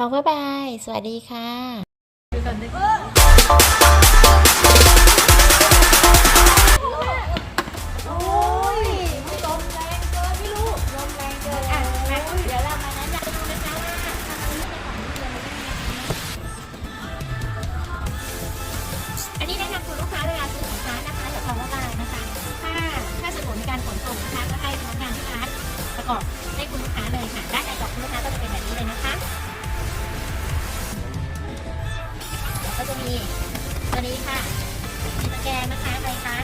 พาวเวอร์บาย สวัสดีค่ะ ตัวนี้ค่ะมีตะแกรงนะคะอะไรคะ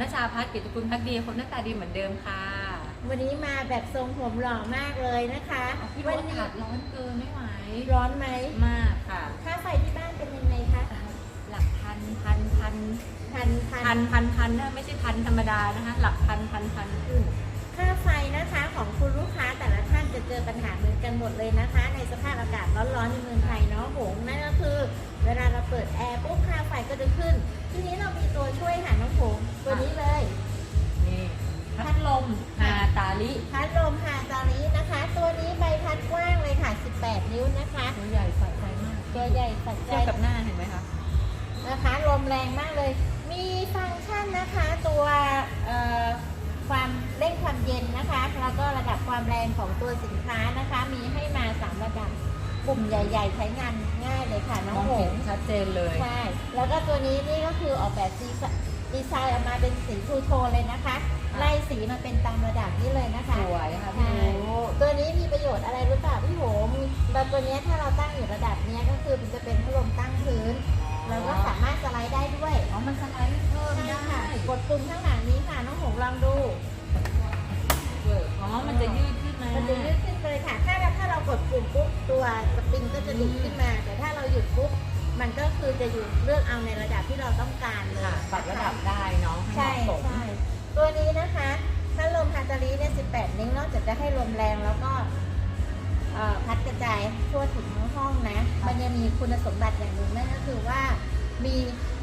นชาพัฒน์กิตติกุลพักดีคนหน้าตาดีเหมือนเดิมค่ะวันนี้มาแบบทรงผมหล่อมากเลยนะคะพี่วัว่านอานี้กาศร้อนเกินไม่ไหวร้อนไหมมากค่ะ ค่าไฟที่บ้านเป็นยังไงคะหลักพันพันพันพันพัพันนพันพันนะไม่ใช่พันธรรมดานะคะหลักพันพันพันขึ้น ค่าไฟนะคะของคุณลูกค้าแต่ละท่านจะเจอปัญหาเหมือนกันหมดเลยนะคะ ในสภาพอากาศร้อนๆในเมืองไทยเนาะหงนั่นก็คือ เวลาเราเปิดแอร์ปุ๊บค่าไฟก็จะขึ้น ทีนี้เรามีตัวช่วยค่ะน้องหง ตัวนี้เลยนี่พัดลมฮาตาลิพัดลมฮาจารินะคะ ตัวนี้ใบพัดกว้างเลยค่ะ 18 นิ้วนะคะ ตัวใหญ่สะใจมากตัวใหญ่สัดใจเทียบกับหน้าเห็นไหมคะนะคะลมแรงมากเลย มีฟังก์ชันนะคะตัวเอ่อความเร่งความเย็นนะคะ แล้วก็ระดับความแรงของตัวสินค้านะคะ มีให้มา3ระดับปุ่มใหญ่ๆ ใช้งานง่ายเลยค่ะน้มององหเห็งนชัดเจนเลย ใช่ แล้วก็ตัวนี้นี่ก็คือออกแบบดีไซน์ ดีไซน์ออกมาเป็นสีทูโทนเลยนะคะ ไล่สีมาเป็นตามระดับนี้เลยนะคะสวยค่ะพี่ใช่รู้ตัวนี้มีประโยชน์อะไรรู้เปล่าพี่โหมแต่ตัวเนี้ยถ้าเราตั้งอยู่ระดับเนี้ยก็คือมันจะเป็นพัดลมตั้งพื้นแล้วก็สามารถสไลด์ได้ด้วยอ๋อมันสไลด์เพิ่มใช่ได้ค่ะกดปุ่มข้างหลังนี้ค่ะน้องหงลองดูอ๋อมันจะยืดขึ้นมามันจะยืดขึ้นเลยค่ะ ถ้าเราถ้าเรากดปุ่มปุ๊บตัวสปริงก็จะดีดขึ้นมา แต่ถ้าเราหยุดปุ๊บ มันก็คือจะหยุดเลือกเอาในระดับที่เราต้องการเลยค่ะปรับระดับได้เนาะใช่ให้เหมาะสมใช่ตัวนี้นะคะถ้าลมฮาตาลีเนี่ย18 นิ้วนอกจากจะให้ลมแรงแล้วก็เอ่อพัดกระจายทั่วถึงทั้งห้องนะ มันยังมีคุณสมบัติอย่างหนึ่งนั่นก็คือว่ามี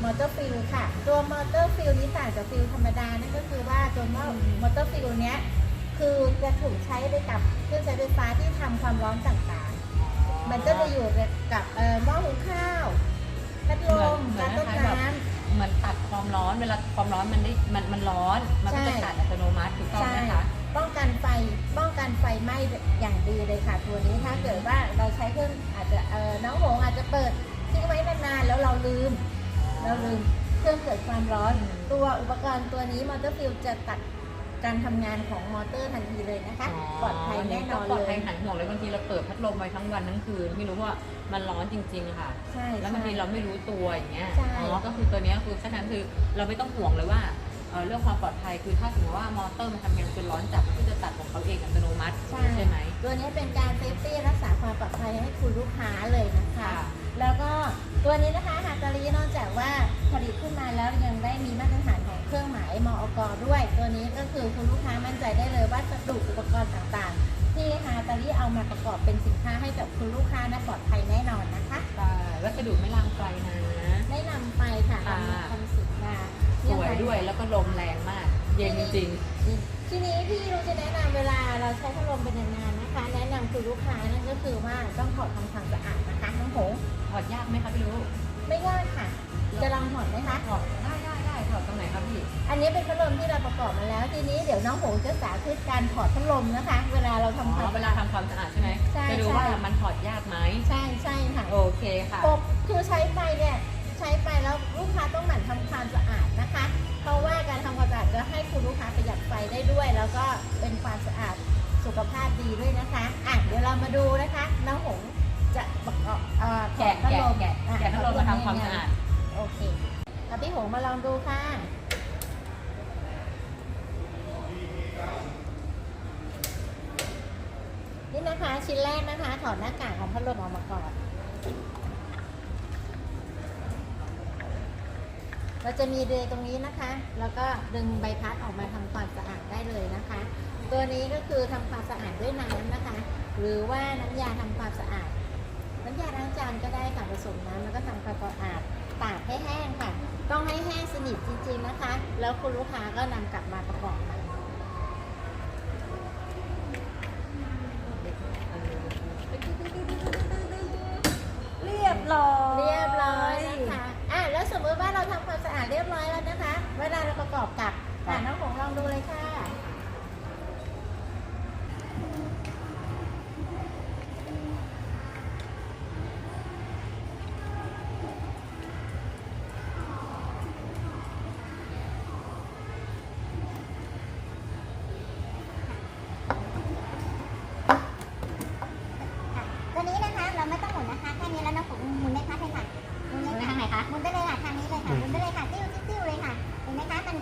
มอเตอร์ฟิลค่ะ ตัวมอเตอร์ฟิลนี้ต่างจากฟิลธรรมดา นั่นก็คือว่าตัวมอเตอร์ฟิลเนี้ยคือจะถูกใช้ไปกับเครื่องใช้ไฟฟ้าที่ทำความร้อนต่างๆ มันก็จะอยู่กับเอ่อหม้อหุงข้าวพัดลมเหมือนการต้มเหมือนคล้ายๆแบบ น้ำ เหมือนตัดความร้อนเวลาความร้อนมันได้มันมันร้อน มันก็จะใช่ ตัดอัตโนมัติถูกต้องใช่ไหมคะ ป้องกันไฟ ป้องกันไฟไหม้อย่างดีเลยค่ะ ตัวนี้ถ้าเกิดว่าเราใช้เครื่องอาจจะเออน้องหงอาจจะเปิดทิ้งไว้นานๆแล้วเราลืม เราลืมเครื่องเกิดความร้อน ตัวอุปกรณ์ตัวนี้มอเตอร์ฟิลจะตัด การทำงานของมอเตอร์ทันทีเลยนะคะ ปลอดภัยแน่นอนปลอดเลภัยยหายห่วงเลยบางทีเราเปิดพัดลมไว้ทั้งวันทั้งคืนไม่รู้ว่ามันร้อนจริงๆค่ะ ใช่ แล้วบางทีใช่เราไม่รู้ตัวอย่างเงี้ย ใช่ อ๋อ ก็คือตัวเนี้ยคือฉะนั้นคือเราไม่ต้องห่วงเลยว่าเอ่อเรื่องความปลอดภัยคือถ้าสมมติว่ามอเตอร์มันทำงานจนร้อนจัดก็จะตัดของเขาเองอัตโนมัติใช่ใช่ ไหมตัวนี้เป็นการเซฟตี้รักษาความปลอดภัยให้คุณลูกค้าเลยนะคะค่ะแล้วก็ตัวนี้นะคะฮาตาลีนอกจากว่าผลิตขึ้นมาแล้วยังได้มีมาตรฐาน มายมอกด้วย ตัวนี้ก็คือคุณลูกค้ามั่นใจได้เลยว่าวัสดุอุปกรณ์ต่างๆ ที่ฮาตาลีเอามาประกอบเป็นสินค้าให้กับคุณลูกค้านะปลอดภัยแน่นอนนะคะใช่วัสดุไม่ลามไฟนะ ได้นำไปค่ะค่ะ ทำทำสินค้าสวยด้วย แล้วก็ลมแรงมาก เย็นจริง ทีนี้พี่เราจะแนะนำเวลาเราใช้พัดลมเป็นนานๆนะคะ แนะนำคุณลูกค้านั่นก็คือว่าต้องถอดทำความสะอาดนะคะน้องหง ๆถอดยากไหมคะพี่รู้ไม่ยากค่ะ จะลองถอดไหมคะ ถอดได้ นนี้เป็นพัดลมที่เราประกอบมาแล้ว ทีนี้เดี๋ยวน้องหงจะสาธิตการถอดพัดลมนะคะ เวลาเราอ๋ทำความอเวลาทำความสะอาดใช่ไหมใช่จะดูใช่ ว่ามันถอดยากไหมใช่ใช่ค่ะโอเคค่ะ ปกคือใช้ไปเนี่ยใช้ไปแล้วลูกค้าต้องหมั่นทำความสะอาดนะคะ เพราะว่าการทำความสะอาดจะให้คุณลูกค้าประหยัดไฟได้ด้วย แล้วก็เป็นความสะอาดสสุขภาพดีด้วยนะคะอะเดี๋ยวเรามาดูนะคะน้องหงจะประกอบเอ่อแกะพัแกะดลมแกะอ่แกะพัดลมมาทำความสะอาด โอเคเอาพี่หงมาลองดูค่ะ นี่นะคะ ชิ้นแรกนะคะ ถอดหน้ากากของพัดลมออกมาก่อน เราจะมีเดยตรงนี้นะคะ แล้วก็ดึงใบพัดออกมาทำความสะอาดได้เลยนะคะ ตัวนี้ก็คือทำความสะอาดด้วยน้ำนะคะ หรือว่าน้ำยาทำความสะอาด น้ำยาล้างจานก็ได้ค่ะผสมน้ำแล้วก็ทำความสะอาดตากให้แห้งค่ะ ต้องให้แห้งสนิทจริงๆนะคะ แล้วคุณลูกค้าก็นำกลับมาประกอบ แล้วสมมติว่าเราทำความสะอาดเรียบร้อยแล้วนะคะ เวลาเราประกอบกับอ่าน้องหงลองดูเลยค่ะ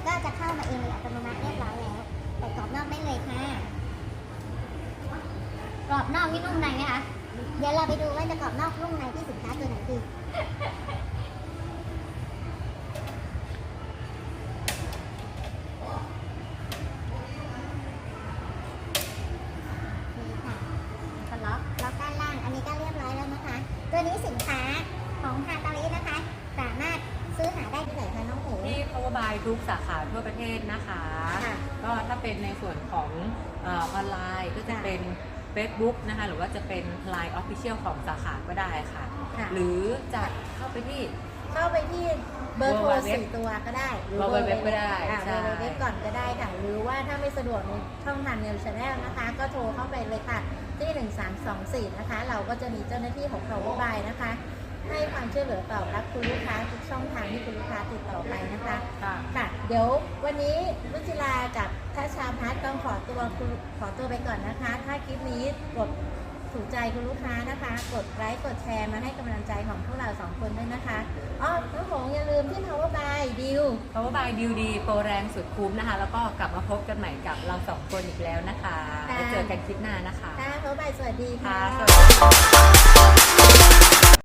ก็จะเข้ามาเองอัตโนมัติเรียบร้อยแล้ว แต่กรอบนอกได้เลยค่ะ กรอบนอกนี่นุ่มในไหมคะ เดี๋ยวเราไปดูว่าจะกรอบนอกนุ่มในที่สินค้าตัวไหนดีอนี่ค่ะแล้วก็ล็อกล็อกด้านล่าง อันนี้ก็เรียบร้อยแล้วนะคะ ตัวนี้สินค้าของฮาตาลินะคะ สามารถซื้อหาได้ ที่ไหนคะน้องหง ที่ Power by ทุกสาขาทั่วประเทศนะคะ ค่ะก็ถ้าเป็นในส่วนของเออออนไลน์ก็จะค่ะ เป็น Facebook นะคะ หรือว่าจะเป็น Line Official ของสาขาก็ได้ค่ะ ค่ะหรือจะเข้าไปที่ เข้าไปที่เบอร์โทร www สี่ตัวก็ได้หรือ www ก็ได้อ่าใช่ เบอร์เว็บก่อนก็ได้ค่ะ หรือว่าถ้าไม่สะดวกในช่องทางเนลชาแนลนะคะ ก็โทรเข้าไปเลยค่ะที่ 1324 นะคะ เราก็จะมีเจ้าหน้าที่ของ Power by นะคะ ให้ความช่วยเหลือตอบรับคุณลูกค้าทุกช่องทางที่คุณลูกค้าติดต่อไปนะคะค่ะค่ะเดี๋ยววันนี้รุจิลากับทัชชาพัฒน์ต้องขอตัวคุณขอตัวไปก่อนนะคะ ถ้าคลิปนี้กดถูกใจคุณลูกค้านะคะ กดไลค์กดแชร์มาให้กำลังใจของพวกเราสองคนด้วยนะคะอ๋อน้องหงอย่าลืมที่ Power by ดิว Power by ดิวดีโปรแรงสุดคุ้มนะคะ แล้วก็กลับมาพบกันใหม่กับเราสองคนอีกแล้วนะคะค่ะไว้เจอกันคลิปหน้านะคะค่ะ Power by สวัสดีค่ะค่ะสวัสดีค่ะ